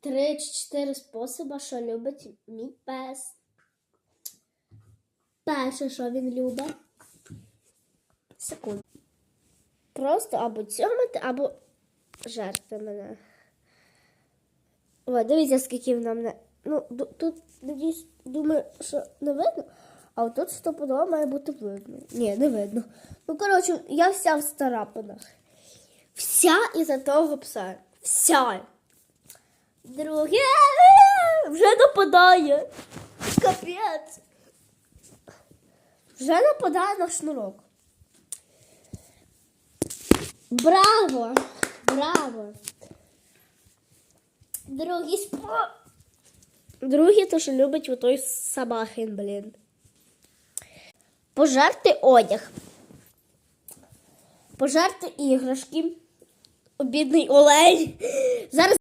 три чи чотири способи, що любить мій пес. Перше, що він любить. Секунду. Просто або цьомати, або жерти мене. О, дивіться, скільки він нам не. Ну, тут, надіюсь, думаю, що не видно, а отут стопудово має бути видно. Ні, не видно. Ну, коротше, я вся в старапинах. Вся із-за того пса. Вся. Друге вже нападає. Капець. Вже нападає на шнурок. Браво! Браво! Другий спо... Другий, що любить отой собахин, блін. Пожерти одяг. Пожерти іграшки. Бідний олень. Зараз